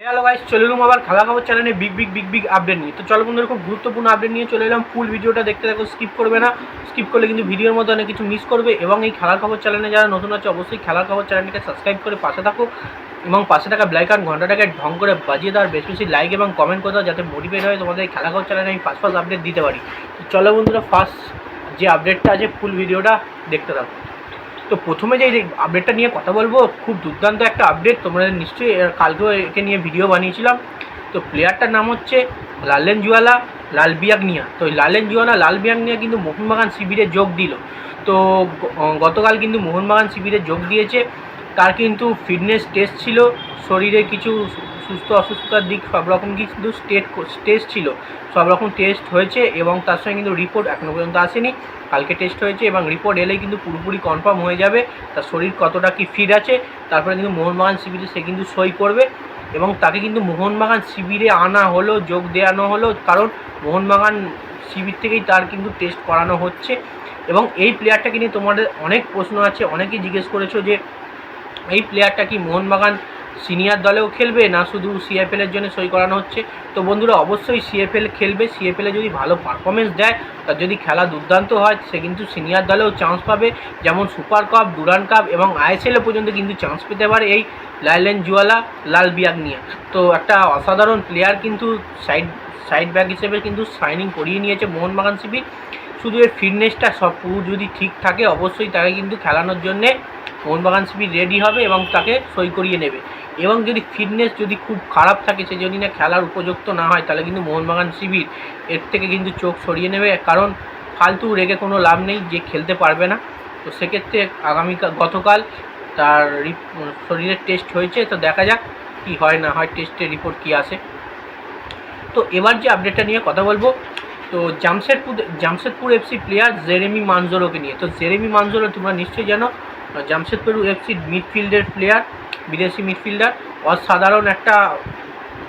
Hello guys চলে এলাম আবার খেলা খবর চ্যানেলে big big big big update নিয়ে। তো চলো বন্ধুরা, খুব গুরুত্বপূর্ণ আপডেট নিয়ে চলে এলাম। ফুল ভিডিওটা দেখতে থাকো স্কিপ করবে না। স্কিপ করলে কিন্তু ভিডিওর মধ্যে অনেক কিছু মিস করবে এবং এই খেলার খবর চ্যানেলে যারা নতুন আছে, অবশ্যই খেলার খবর চ্যানেলটিকে সাবস্ক্রাইব করে পাশে থাকো এবং পাশে থাকা ব্লাইক আর ঘন্টাটাকে ঢং করে বাজিয়ে দেওয়ার বেশ বেশি লাইক এবং কমেন্ট করে দাও, যাতে মোটিভেট হয় তোমাদের এই খেলা খবর চ্যানেলে আমি ফার্স্ট ফার্স্ট আপডেট দিতে পারি। তো চলো বন্ধুরা ফার্স্ট যে আপডেটটা আছে ফুল ভিডিওটা দেখতে থাকো। তো প্রথমে যে আপডেটটা নিয়ে কথা বলব, খুব দুর্দান্ত একটা আপডেট তোমরা নিশ্চয়ই কালকেও একে নিয়ে ভিডিও বানিয়েছিলাম। তো প্লেয়ারটার নাম হচ্ছে লালেন জুয়ালা, লাল বিয়াগনিয়া। তো লালেন জুয়ালা, লাল বিয়াগনিয়া কিন্তু মোহনবাগান শিবিরে যোগ দিল। তো গতকাল কিন্তু মোহনবাগান শিবিরে যোগ দিয়েছে। তার কিন্তু ফিটনেস টেস্ট ছিল, শরীরে কিছু সুস্থ অসুস্থতার দিক সব রকম কিন্তু স্টেট টেস্ট ছিল। সব রকম টেস্ট হয়েছে এবং তার সঙ্গে কিন্তু রিপোর্ট এখনও পর্যন্ত আসেনি। কালকে টেস্ট হয়েছে এবং রিপোর্ট এলেই কিন্তু পুরোপুরি কনফার্ম হয়ে যাবে তার শরীর কতটা কি ফিট আছে, তারপরে কিন্তু মোহনবাগান শিবিরে সে কিন্তু সই করবে এবং তাকে কিন্তু মোহনবাগান শিবিরে আনা হলো, যোগ দেওয়ানো হলো, কারণ মোহনবাগান শিবির থেকেই তার কিন্তু টেস্ট করানো হচ্ছে। এবং এই প্লেয়ারটাকে নিয়ে তোমাদের অনেক প্রশ্ন আছে, অনেকেই জিজ্ঞেস করেছ যে এই প্লেয়ারটা কি মোহনবাগান সিনিয়র দলেও খেলবে? না শুধু সিএফএল এর জন্য সই করানো হচ্ছে? তো বন্ধুরা, অবশ্যই সিএফএল খেলবে। সিএফএলে যদি ভালো পারফরমেন্স দেয় তার যদি খেলা দুর্দান্ত হয়, সে কিন্তু সিনিয়র দলেও চান্স পাবে। যেমন সুপার কাপ ডুরান কাপ এবং আইএসএলও পর্যন্ত কিন্তু চান্স পেতে পারে এই লাইলেন জুয়ালা লাল বিয়াগ নিয়ে। তো একটা অসাধারণ প্লেয়ার কিন্তু সাইড সাইড ব্যাক হিসেবে কিন্তু সাইনিং করিয়ে নিয়েছে মোহনবাগান শিবির শুধু এর ফিটনেসটা সব যদি ঠিক থাকে, অবশ্যই তাকে কিন্তু খেলানোর জন্যে মোহনবাগান শিবির রেডি হবে এবং তাকে সই করিয়ে নেবে। এবং যদি ফিটনেস যদি খুব খারাপ থাকে, সে যদি না খেলার উপযুক্ত না হয়, তাহলে কিন্তু মোহনবাগান শিবির এর থেকে কিন্তু চোখ সরিয়ে নেবে। কারণ ফালতু রেগে কোনো লাভ নেই, যে খেলতে পারবে না। তো সেক্ষেত্রে আগামীকাল গতকাল তার শরীরের টেস্ট হয়েছে। তো দেখা যাক কি হয় না হয় টেস্টের রিপোর্ট কি আসে। তো এবার যে আপডেটটা নিয়ে কথা বলব, তো Jamshedpur Jamshedpur FC player Jeremy মানজোরোকে নিয়ে। তো জেরেমি মানজোরো তোমরা নিশ্চয়ই জানো জামশেদপুর এফসি মিডফিল্ডের প্লেয়ার বিদেশি মিডফিল্ডার। অসাধারণ একটা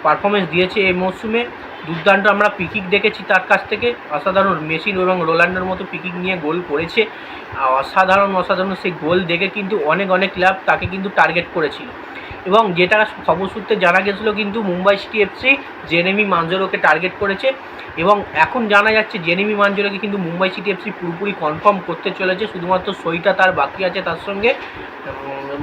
পারফরমেন্স দিয়েছে এই মরশুমে দুর্দান্ত আমরা পিকিক দেখেছি তার কাছ থেকে। অসাধারণ মেসিন এবং রোল্যান্ডোর মতো পিকিক নিয়ে গোল করেছে। অসাধারণ অসাধারণ সেই গোল দেখে কিন্তু অনেক অনেক ক্লাব তাকে কিন্তু টার্গেট করেছিল। এবং যেটা খবর সূত্রে জানা গেছিল কিন্তু মুম্বাই সিটি এফসি জেনেমি মাঞ্জোরোকে টার্গেট করেছে এবং এখন জানা যাচ্ছে জেনেমি মাঞ্জোরোকে কিন্তু মুম্বাই সিটি এফসি পুরোপুরি কনফার্ম করতে চলেছে, শুধুমাত্র সইটা তার বাকি আছে তার সঙ্গে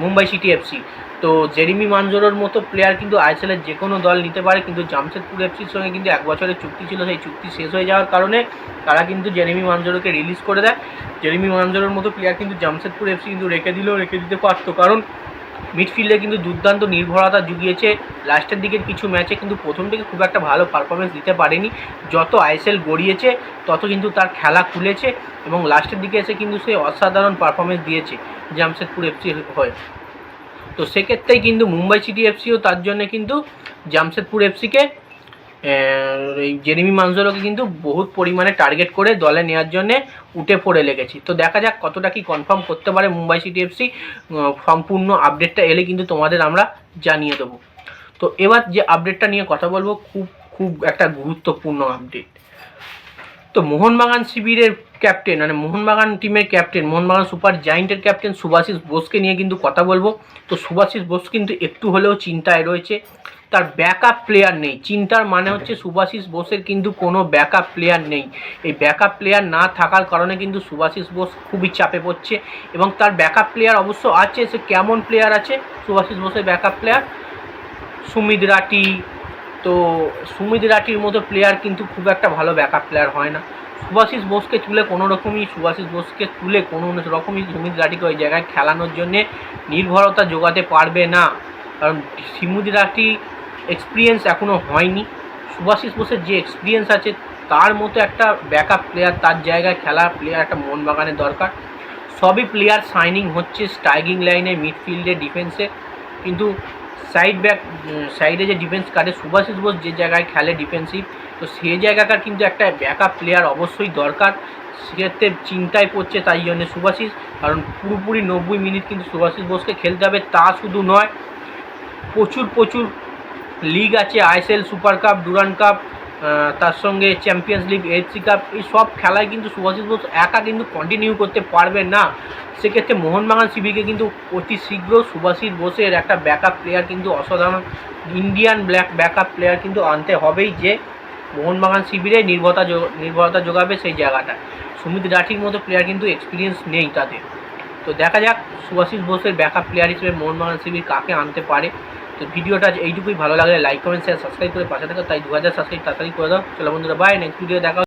মুম্বাই সিটি এফসি তো জেরিমি মাঞ্জোরোর মতো প্লেয়ার কিন্তু আইএসএলের যে কোনো দল নিতে পারে, কিন্তু জামশেদপুর এফসির সঙ্গে কিন্তু এক বছরের চুক্তি ছিল, সেই চুক্তি শেষ হয়ে যাওয়ার কারণে তারা কিন্তু জেরেমি মাঞ্জোরোকে রিলিজ করে দেয়। জেরেমি মাঞ্জোরোর মতো প্লেয়ার কিন্তু জামশেদপুর এফসি কিন্তু রেখে দিলেও রেখে দিতে পারতো। কারণ মিডফিল্ডে কিন্তু দুর্দান্ত নির্ভরতা জুগিয়েছে। লাস্টের দিকের কিছু ম্যাচে কিন্তু প্রথম থেকে খুব একটা ভালো পারফরমেন্স দিতে পারেনি। যত আইএসএল গড়িয়েছে, তত কিন্তু তার খেলা খুলেছে এবং লাস্টের দিকে এসে কিন্তু সে অসাধারণ পারফরমেন্স দিয়েছে জামশেদপুর এফসি হয়ে। তো সেক্ষেত্রেই কিন্তু মুম্বাই সিটি এফসিও তার জন্য কিন্তু জামশেদপুর এফসিকে এই জেরিমি মানজোরোকে কিন্তু বহুত পরিমাণে টার্গেট করে দলে নেওয়ার জন্য উঠে পড়ে লেগেছি। তো দেখা যাক কতটা কি কনফার্ম করতে পারে মুম্বাই সিটি এফসি সম্পূর্ণ আপডেটটা এলে কিন্তু তোমাদের আমরা জানিয়ে দেবো। তো এবার যে আপডেটটা নিয়ে কথা বলব, খুব খুব একটা গুরুত্বপূর্ণ আপডেট তো মোহনবাগান শিবিরের ক্যাপ্টেন মানে মোহনবাগান টিমের ক্যাপ্টেন মোহনবাগান সুপার জায়েন্টের ক্যাপ্টেন সুভাষিস বোসকে নিয়ে কিন্তু কথা বলব। তো সুভাষিস বোস কিন্তু একটু হলেও চিন্তায় রয়েছে। তার ব্যাকআপ প্লেয়ার নেই। চিন্তার মানে হচ্ছে সুভাষিস বোসের কিন্তু কোনো ব্যাকআপ প্লেয়ার নেই। এই ব্যাকআপ প্লেয়ার না থাকার কারণে কিন্তু সুভাষিস বোস খুবই চাপে পড়ছে এবং তার ব্যাকআপ প্লেয়ার অবশ্য আছে, সে কেমন প্লেয়ার আছে? সুভাষিস বোসের ব্যাকআপ প্লেয়ার সুমিত রাটি তো সুমিত রাটির মতো প্লেয়ার কিন্তু খুব একটা ভালো ব্যাকআপ প্লেয়ার হয় না। সুভাষিস বোসকে তুলে কোনো রকমই, সুভাষিস বোসকে তুলে কোনো রকমই সুমিত রাটিকে ওই জায়গায় খেলানোর জন্যে নির্ভরতা যোগাতে পারবে না। কারণ সুমিত রাটি এক্সপিরিয়েন্স এখনও হয়নি। সুভাষিস বোসের যে এক্সপিরিয়েন্স আছে, তার মতো একটা ব্যাকআপ প্লেয়ার তার জায়গায় খেলা প্লেয়ার একটা মোহনবাগানের দরকার। সবই প্লেয়ার সাইনিং হচ্ছে স্ট্রাইকিং লাইনে মিডফিল্ডে ডিফেন্সে কিন্তু সাইড ব্যাক সাইডে যে ডিফেন্স কাটে, সুভাষিস বোস যে জায়গায় খেলে ডিফেন্সিভ তো সেই জায়গাকার কিন্তু একটা ব্যাকআপ প্লেয়ার অবশ্যই দরকার। সেক্ষেত্রে চিন্তায় পড়ছে তাই জন্য সুভাষিস। কারণ পুরোপুরি নব্বই মিনিট কিন্তু সুভাষিস বোসকে খেলতে হবে, তা শুধু নয়, প্রচুর প্রচুর লিগ আছে, ISL, super cup Durand cup তার সঙ্গে চ্যাম্পিয়ন্স লিগ এফসি কাপ, এই সব খেলায় কিন্তু সুভাষিস বোস একা কিন্তু কন্টিনিউ করতে পারবে না। সেক্ষেত্রে মোহনবাগান শিবিরকে কিন্তু অতি শীঘ্র সুভাষিস বোসের একটা ব্যাকআপ প্লেয়ার কিন্তু অসাধারণ ইন্ডিয়ান ব্ল্যাক ব্যাকআপ প্লেয়ার কিন্তু আনতে হবেই যে মোহনবাগান শিবিরে নির্ভরতা নির্ভরতা যোগাবে সেই জায়গাটা। সুমিত রাঠির মতো প্লেয়ার কিন্তু এক্সপিরিয়েন্স নেই তাদের তো দেখা যাক সুভাষিস বোসের ব্যাকআপ প্লেয়ার হিসেবে মোহনবাগান শিবির কাকে আনতে পারে। তো ভিডিওটা এইটুকুই, ভালো লাগলে লাইক কমেন্ট শেয়ার সাবস্ক্রাইব করে পাশে থাকো। তাই দু হাজার সাবস্ক্রাইব তাড়াতাড়ি করে দাও। চলো বন্ধুরা বাই নেক্সট ভিডিও দেখা